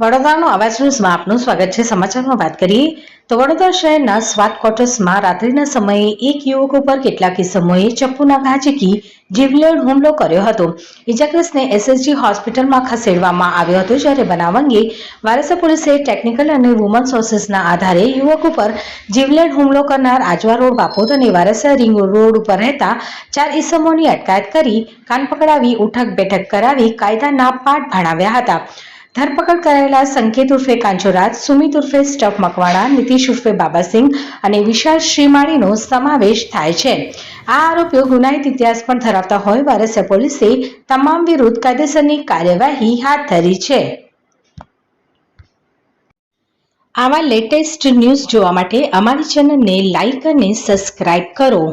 વડોદરાનો અવાજ ન્યૂઝમાં આપનું સ્વાગત છે. સમાચારમાં વાત કરીએ તો વડોદરા શહેરના સ્વાત ક્વાર્ટર્સમાં રાત્રિના સમયે એક યુવક ઉપર કેટલાક કિસ્મોએ ચપ્પુના ઘા ઝીકી જીવલેણ હુમલો કર્યો હતો. ઇજાગ્રસ્તને એસએસજી હોસ્પિટલમાં ખસેડવામાં આવ્યો હતો. જ્યારે બનાવ અંગે વારસા પોલીસે ટેકનિકલ અને વુમન સોર્સિસના આધારે યુવક ઉપર જીવલેણ હુમલો કરનાર આજવા રોડ બાપોદ અને વારસા રિંગ રોડ ઉપર રહેતા ચાર ઇસમોની અટકાયત કરી કાન પકડાવી, ઉઠક બેઠક કરાવી, કાયદાના પાઠ ભણાવ્યા હતા. ધરપકડ કરાયેલા સંકેત ઉર્ફે કાંચોરાજ સુમિત ઉર્ફે સ્ટફ મકવાણા, નીતિશ ઉર્ફે બાબાસિંહ અને વિશાલ શ્રીમાળીનો સમાવેશ થાય છે. આ આરોપીઓ ગુનાહિત ઇતિહાસ પણ ધરાવતા હોય, વારસિયા પોલીસે તમામ વિરુદ્ધ કાયદેસરની કાર્યવાહી હાથ ધરી છે. આવા લેટેસ્ટ ન્યૂઝ જોવા માટે અમારી ચેનલને લાઇક અને સબસ્ક્રાઇબ કરો.